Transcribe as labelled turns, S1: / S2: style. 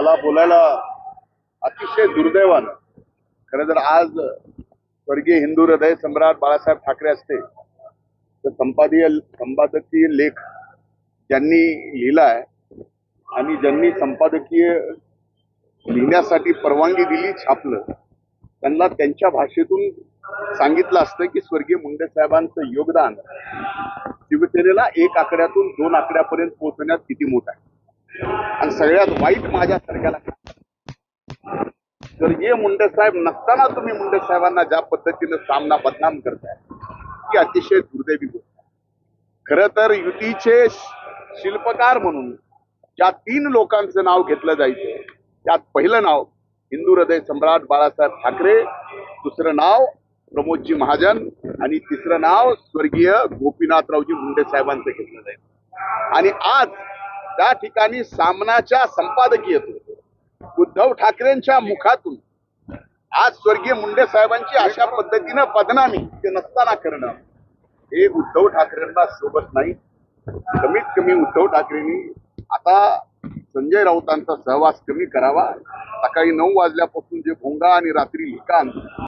S1: मला बोलायला अतिशय दुर्दैवानं. खरं जर आज स्वर्गीय हिंदू हृदय सम्राट बाळासाहेब ठाकरे असते. तर संपादीय संपादकीय लेख ज्यांनी लिहिलाय आणि ज्यांनी संपादकीय लिहिण्यासाठी परवानगी दिली छापलं त्यांना त्यांच्या भाषेतून सांगितलं असतं की स्वर्गीय मुंडे साहेबांचं योगदान शिवसेनेला एक आकड्यातून दोन आकड्यापर्यंत पोहोचण्यात किती मोठं आहे. आणि सगळ्यात वाईट माझ्यासारख्याला हे मुंडे साहेब नसताना तुम्ही मुंडे साहेबांना ज्या पद्धतीनं सामना बदनाम करताय ती अतिशय दुर्दैवी गोष्ट खर तर युतीचे शिल्पकार म्हणून ज्या तीन लोकांचं नाव घेतलं जायचं त्यात पहिलं नाव हिंदू हृदय सम्राट बाळासाहेब ठाकरे दुसरं नाव प्रमोदजी महाजन आणि तिसरं नाव स्वर्गीय गोपीनाथरावजी मुंडे साहेबांचं घेतलं जाईल आणि आज त्या ठिकाणी सामनाच्या संपादकीयतून उद्धव ठाकरेंच्या मुखातून. आज स्वर्गीय मुंडे साहेबांची अशा पद्धतीनं बदनामी ते नसताना करणं हे उद्धव ठाकरेंना सोबत नाही. कमीत कमी उद्धव ठाकरेंनी आता संजय राऊतांचा सहवास कमी करावा. सकाळी नऊ वाजल्यापासून जे भोंगा आणि रात्री लिखाण